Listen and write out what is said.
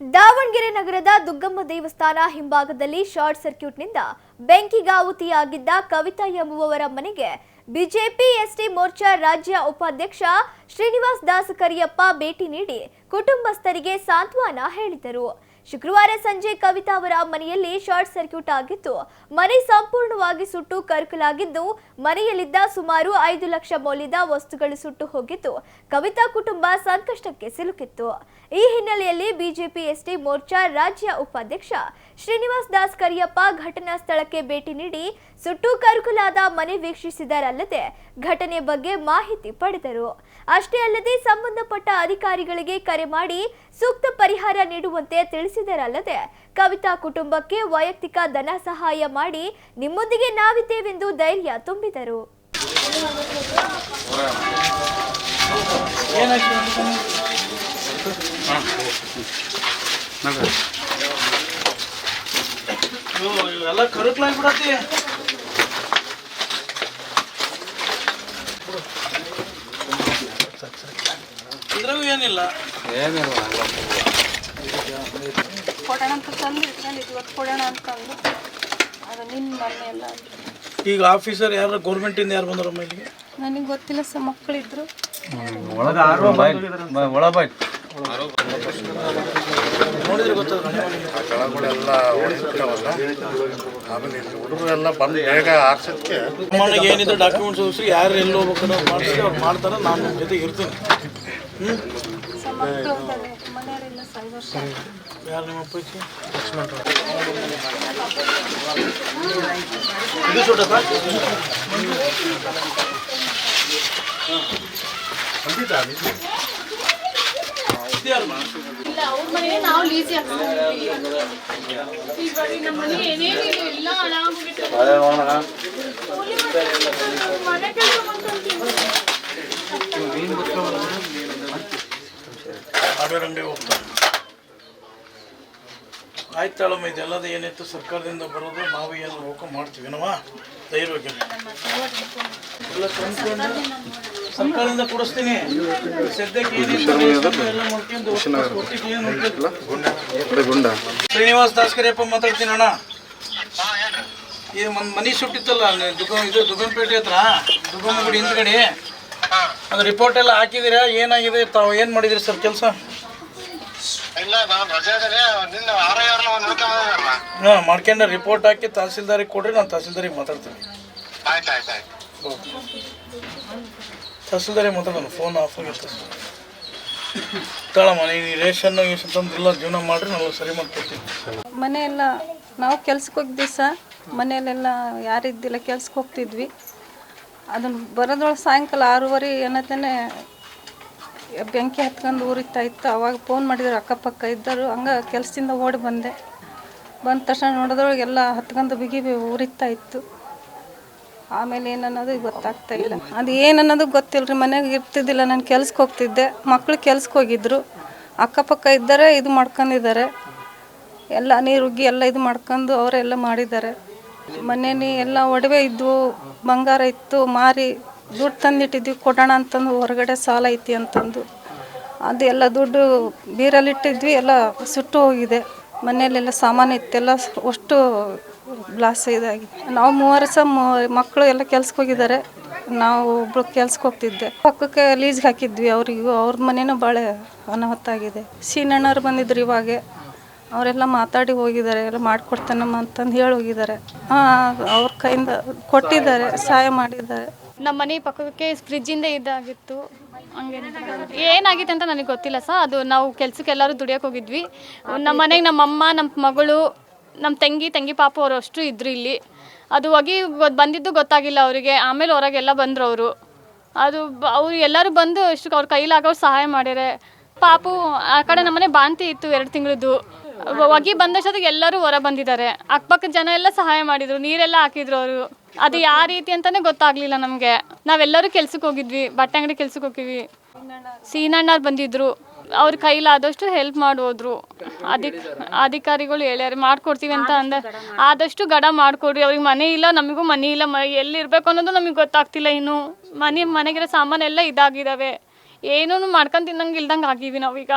ದಾವಣಗೆರೆ ನಗರದ ದುಗ್ಗಮ್ಮ ದೇವಸ್ಥಾನ ಹಿಂಭಾಗದಲ್ಲಿ ಶಾರ್ಟ್ ಸರ್ಕ್ಯೂಟ್ನಿಂದ ಬೆಂಕಿಗಾಹುತಿಯಾಗಿದ್ದ ಕವಿತಾ ಎಂಬುವವರ ಮನೆಗೆ ಬಿಜೆಪಿ, ಎಸ್ಟಿ ಮೋರ್ಚಾ ರಾಜ್ಯ ಉಪಾಧ್ಯಕ್ಷ ಶ್ರೀನಿವಾಸ್ ದಾಸ್ ಕರಿಯಪ್ಪ ಭೇಟಿ ನೀಡಿ ಕುಟುಂಬಸ್ಥರಿಗೆ ಸಾಂತ್ವನ ಹೇಳಿದರು. ಶುಕ್ರವಾರ ಸಂಜೆ ಕವಿತಾ ಅವರ ಮನೆಯಲ್ಲಿ ಶಾರ್ಟ್ ಸರ್ಕ್ಯೂಟ್ ಆಗಿತ್ತು. ಮನೆ ಸಂಪೂರ್ಣವಾಗಿ ಸುಟ್ಟು ಕರಕಲಾಗಿದ್ದು, ಮನೆಯಲ್ಲಿದ್ದ ಸುಮಾರು ಐದು ಲಕ್ಷ ಮೌಲ್ಯದ ವಸ್ತುಗಳು ಸುಟ್ಟು ಹೋಗಿತ್ತು. ಕವಿತಾ ಕುಟುಂಬ ಸಂಕಷ್ಟಕ್ಕೆ ಸಿಲುಕಿತ್ತು. ಈ ಹಿನ್ನೆಲೆಯಲ್ಲಿ ಬಿಜೆಪಿ ಎಸ್ಟಿ ಮೋರ್ಚಾ ರಾಜ್ಯ ಉಪಾಧ್ಯಕ್ಷ ಶ್ರೀನಿವಾಸ್ ದಾಸ್ ಕರಿಯಪ್ಪ ಘಟನಾ ಸ್ಥಳಕ್ಕೆ ಭೇಟಿ ನೀಡಿ ಸುಟ್ಟು ಕರಕಲಾದ ಮನೆ ವೀಕ್ಷಿಸಿದರಲ್ಲದೆ ಘಟನೆ ಬಗ್ಗೆ ಮಾಹಿತಿ ಪಡೆದರು. ಅಷ್ಟೇ ಅಲ್ಲದೆ ಸಂಬಂಧಪಟ್ಟ ಅಧಿಕಾರಿಗಳಿಗೆ ಕರೆ ಮಾಡಿ ಸೂಕ್ತ ಪರಿಹಾರ ನೀಡುವಂತೆ ತಿಳಿಸಿದರಲ್ಲದೆ ಕವಿತಾ ಕುಟುಂಬಕ್ಕೆ ವೈಯಕ್ತಿಕ ಧನ ಸಹಾಯ ಮಾಡಿ ನಿಮ್ಮೊಂದಿಗೆ ನಾವಿದ್ದೇವೆಂದು ಧೈರ್ಯ ತುಂಬಿದರು. ಎಲ್ಲ ಕರುಕ್ಲಾಗಿ ಬಿಡತ್ತಿ ಇದ್ರಾಗೂ ಏನಿಲ್ಲ. ಕೊಡೋಣ ಅಂತ ತಂದು ಇವತ್ತು ಕೊಡೋಣ ಅಂತಂದು ಅದು. ನಿನ್ನ ಮೊನ್ನೆ ಎಲ್ಲ ಈಗ ಆಫೀಸರ್ ಯಾರು? ಗೌರ್ಮೆಂಟಿಂದ ಯಾರು ಬಂದ್ರು ಇಲ್ಲಿಗೆ? ನನಗೆ ಗೊತ್ತಿಲ್ಲ ಸರ್ ಮಕ್ಕಳಿದ್ರು. ನೋಡಿದ್ರೆ ಗೊತ್ತದ ಸ್ಥಳಗಳೆಲ್ಲ ಹೊಡೆದಿರ್ತಾವಲ್ಲ ಆಮೇಲೆ ಇಲ್ಲಿ ಹುಡುಗರೆಲ್ಲ ಬಂದು ಬೇಗ ಆರ್ಸೋದಕ್ಕೆ ಮನೆಗೆ ಏನಿದೆ ಡಾಕ್ಯುಮೆಂಟ್ಸ್ ಯಾರು ಎಲ್ಲಿ ಹೋಗ್ಬೇಕು ಮಾಡಿಸಿ ಅವ್ರು ಮಾಡ್ತಾರೆ ನಾನು ನಿಮ್ಮ ಜೊತೆ ಇರ್ತೀನಿ. ಹ್ಞೂ ಸರ್ ಮಕ್ಕಳು ಇದ್ದಾರೆ ಮನೆಯವರೆಲ್ಲ ಸರ್ ಐದು ವರ್ಷ ಯಾರು ನಿಮ್ಮ ಅಪ್ಪಾಜಿ ಇದು ಸುಟ್ಟದ ಇಲ್ಲ ಅವ್ರ ಮನೆ ನಾವು ಲೀಸಿ ಹಾಕ್ಸ್ಕೊಂಡಿದ್ವಿ ಇವಾಗ ನಮ್ಮ ಮನೆ ಏನೇನು ಇದೆ ಎಲ್ಲ ಹಾಳಾಗ್ಬಿಟ್ಟು ಮನೆ ಕೆಲಸ ಮಾಡ್ಕೊಂತೀನಿ ಅಂಗಡಿ ಹೋಗ್ತಾರೆ ಆಯ್ತು ಇದೆಲ್ಲದ ಏನಿತ್ತು ಸರ್ಕಾರದಿಂದ ಬರೋದು, ನಾವು ಏನು ಹೋಗ ಮಾಡ್ತೀವಿ ನಮ್ಮ ಧೈರ್ಯವಾಗಿ ಎಲ್ಲ ಸರ್ಕಾರದಿಂದ ಕೊಡಿಸ್ತೀನಿ. ಸದ್ಯಕ್ಕೆ ಏನಿತ್ತು ಎಲ್ಲ ಮಾಡ್ಕೊಂಡು. ಶ್ರೀನಿವಾಸ್ ದಾಸ್ಕರಿಯಪ್ಪ ಮಾತಾಡ್ತೀನಿ ಅಣ್ಣ. ಈ ಒಂದು ಮನೆ ಸುಟ್ಟಿತ್ತಲ್ಲ ದುಗಮ್ ಇದು ದುಗಮ್ಪೇಟೆ ಹತ್ರ, ದುಗ್ಗಮ್ಮ ಗುಡಿ ಹಿಂದ್ಗಡೆ. ಅದು ರಿಪೋರ್ಟ್ ಎಲ್ಲ ಹಾಕಿದ್ದೀರಾ? ಏನಾಗಿದೆ? ತಾವು ಏನು ಮಾಡಿದಿರಿ ಸರ್ ಕೆಲಸ? ಇಲ್ಲ ನಾನು ರಜೆ ನಿನ್ನ ಆರ ಯಾರನ್ನ ಒಂದು ನೋಡ್ಕೊಂಬಲ್ಲ ಹಾಂ ಮಾಡ್ಕೊಂಡು ರಿಪೋರ್ಟ್ ಹಾಕಿ ತಹಸೀಲ್ದಾರಿಗೆ ಕೊಡ್ರಿ ನಾನು ತಹಸೀಲ್ದಾರಿಗೆ ಮಾತಾಡ್ತೀನಿ. ತಹಸೀಲ್ದಾರಿ ಆಯ್ತು ಆಯ್ತು. ತಹಸೀಲ್ದಾರಿಗೆ ಮಾತಾಡೋಣ ಫೋನ್ ಆಫ್ ಆಗಿತ್ತು ತಳಮ್ಮ ನೀನು ರೇಷನ್ ಗೀಷನ್ ತಂದಿಲ್ಲ ಜೀವನ ಮಾಡ್ರಿ ನಾವು ಸರಿ ಮಾಡ್ಕೊಡ್ತೀನಿ. ಮನೆಯೆಲ್ಲ ನಾವು ಕೆಲ್ಸಕ್ಕೆ ಹೋಗಿದ್ವಿ ಸರ್ ಮನೆಯಲ್ಲೆಲ್ಲ ಯಾರಿದ್ದಿಲ್ಲ ಕೆಲ್ಸಕ್ಕೆ ಹೋಗ್ತಿದ್ವಿ. ಅದನ್ನು ಬರೋದ್ರೊಳಗೆ ಸಾಯಂಕಾಲ ಆರೂವರೆ ಏನತ್ತೇನೆ ಬೆಂಕಿ ಹತ್ಕೊಂಡು ಊರಿತಾ ಇತ್ತು ಅವಾಗ ಫೋನ್ ಮಾಡಿದ್ರು, ಅಕ್ಕಪಕ್ಕ ಇದ್ದರು. ಹಂಗೆ ಕೆಲಸದಿಂದ ಓಡಿ ಬಂದೆ. ಬಂದ ತಕ್ಷಣ ನೋಡಿದ್ರೊಳಗೆ ಎಲ್ಲ ಹತ್ಕೊಂಡು ಬಿಗಿ ಉರಿತಾ ಇತ್ತು ಆಮೇಲೆ ಏನನ್ನೋದು ಗೊತ್ತಾಗ್ತಾ ಇಲ್ಲ. ಅದು ಏನನ್ನೋದು ಗೊತ್ತಿಲ್ಲ ರೀ ಮನೆಗೆ ಇರ್ತಿದ್ದಿಲ್ಲ. ನಾನು ಕೆಲ್ಸಕ್ಕೆ ಹೋಗ್ತಿದ್ದೆ. ಮಕ್ಕಳು ಕೆಲ್ಸಕ್ಕೆ ಹೋಗಿದ್ರು. ಅಕ್ಕಪಕ್ಕ ಇದ್ದಾರೆ, ಇದು ಮಾಡ್ಕೊಂಡಿದ್ದಾರೆ. ಎಲ್ಲ ನೀರುಗ್ಗಿ ಎಲ್ಲ ಇದು ಮಾಡ್ಕೊಂಡು ಅವರೆಲ್ಲ ಮಾಡಿದ್ದಾರೆ. ಮನೇಲಿ ಎಲ್ಲ ಒಡವೆ ಇದ್ವು, ಬಂಗಾರ ಇತ್ತು, ಮಾರಿ ದುಡ್ಡು ತಂದಿಟ್ಟಿದ್ವಿ, ಕೊಡೋಣ ಅಂತಂದು, ಹೊರಗಡೆ ಸಾಲ ಐತಿ ಅಂತಂದು. ಅದು ಎಲ್ಲ ದುಡ್ಡು ಬೀರಲ್ಲಿಟ್ಟಿದ್ವಿ ಎಲ್ಲ ಸುಟ್ಟು ಹೋಗಿದೆ. ಮನೆಯಲ್ಲೆಲ್ಲ ಸಾಮಾನು ಇತ್ತೆಲ್ಲ ಅಷ್ಟು ಬ್ಲಾಸ್ ಇದಾಗಿ. ನಾವು ಮೂವರು ಸಹ ಮಕ್ಕಳು ಎಲ್ಲ ಕೆಲ್ಸಕ್ಕೆ ಹೋಗಿದ್ದಾರೆ. ನಾವು ಒಬ್ಬರು ಕೆಲ್ಸಕ್ಕೆ ಹೋಗ್ತಿದ್ದೆ. ಪಕ್ಕಕ್ಕೆ ಲೀಸ್ಗೆ ಹಾಕಿದ್ವಿ ಅವರಿಗೂ, ಅವ್ರ ಮನೇನೂ ಭಾಳ ಅನಾಹುತ ಆಗಿದೆ ಸೀನಣ್ಣವ್ರು ಬಂದಿದ್ರು ಇವಾಗೆ. ಅವರೆಲ್ಲ ಮಾತಾಡಿ ಹೋಗಿದ್ದಾರೆ, ಎಲ್ಲ ಮಾಡಿಕೊಡ್ತಾನಮ್ಮ ಅಂತಂದು ಹೇಳಿ ಹೋಗಿದ್ದಾರೆ. ಹಾಂ, ಅವ್ರ ಕೈಯಿಂದ ಕೊಟ್ಟಿದ್ದಾರೆ, ಸಹಾಯ ಮಾಡಿದ್ದಾರೆ. ನಮ್ಮ ಮನೆ ಪಕ್ಕಕ್ಕೆ ಫ್ರಿಜ್ಜಿಂದ ಇದಾಗಿತ್ತು. ಏನಾಗಿತ್ತು ಅಂತ ನನಗೆ ಗೊತ್ತಿಲ್ಲ ಸರ್. ಅದು ನಾವು ಕೆಲ್ಸಕ್ಕೆ ಎಲ್ಲರೂ ದುಡಿಯೋಕೆ ಹೋಗಿದ್ವಿ. ನಮ್ಮ ಮನೆಗೆ ನಮ್ಮ ಅಮ್ಮ, ನಮ್ಮ ಮಗಳು, ನಮ್ಮ ತಂಗಿ ತಂಗಿ ಪಾಪ ಅವರು ಅಷ್ಟು ಇದ್ರು ಇಲ್ಲಿ. ಅದು ಹೋಗಿ ಬಂದಿದ್ದು ಗೊತ್ತಾಗಿಲ್ಲ ಅವರಿಗೆ. ಆಮೇಲೆ ಹೊರಗೆಲ್ಲ ಬಂದರು ಅವರು. ಅದು ಅವ್ರು ಎಲ್ಲರೂ ಬಂದು ಅಷ್ಟು ಅವ್ರ ಕೈಲಾಗೋರು ಸಹಾಯ ಮಾಡ್ಯಾರೆ ಪಾಪು, ಆ ಕಡೆ ನಮ್ಮನೆ ಬಾಂತಿ ಇತ್ತು ಎರಡು ತಿಂಗಳದ್ದು. ಹೊಗಿ ಬಂದಷ್ಟೊತ್ತಿಗೆ ಎಲ್ಲರೂ ಹೊರ ಬಂದಿದ್ದಾರೆ. ಅಕ್ಕಪಕ್ಕದ ಜನ ಎಲ್ಲ ಸಹಾಯ ಮಾಡಿದ್ರು. ನೀರೆಲ್ಲ ಹಾಕಿದ್ರು ಅವರು. ಅದು ಯಾವ ರೀತಿ ಅಂತಾನೆ ಗೊತ್ತಾಗ್ಲಿಲ್ಲ ನಮಗೆ. ನಾವೆಲ್ಲರೂ ಕೆಲ್ಸಕ್ಕೆ ಹೋಗಿದ್ವಿ, ಬಟ್ಟೆ ಅಂಗಡಿ ಕೆಲ್ಸಕ್ಕೆ ಹೋಗಿದ್ವಿ ಸೀನಣ್ಣವ್ರು ಬಂದಿದ್ರು, ಅವ್ರ ಕೈಲಾದಷ್ಟು ಹೆಲ್ಪ್ ಮಾಡೋದ್ರು ಅಧಿಕ ಅಧಿಕ್ ಅಧಿಕಾರಿಗಳು ಹೇಳ್ಯಾರ, ಮಾಡ್ಕೊಡ್ತೀವಿ ಅಂತ ಅಂದ, ಆದಷ್ಟು ಗಡ ಮಾಡ್ಕೊಡ್ರಿ. ಅವ್ರಿಗೆ ಮನೆ ಇಲ್ಲ, ನಮಗೂ ಮನೆ ಇಲ್ಲ, ಮ, ಎಲ್ಲಿರ್ಬೇಕು ಅನ್ನೋದು ನಮಗೆ ಗೊತ್ತಾಗ್ತಿಲ್ಲ ಇನ್ನು. ಮನೆ, ಮನೆಗಿರೋ ಸಾಮಾನೆಲ್ಲ ಇದಾಗಿದ್ದಾವೆ ಏನೂ ಮಾಡ್ಕೊಂಡು ತಿನ್ನಂಗೆ ಇಲ್ದಂಗೆ ನಾವೀಗ.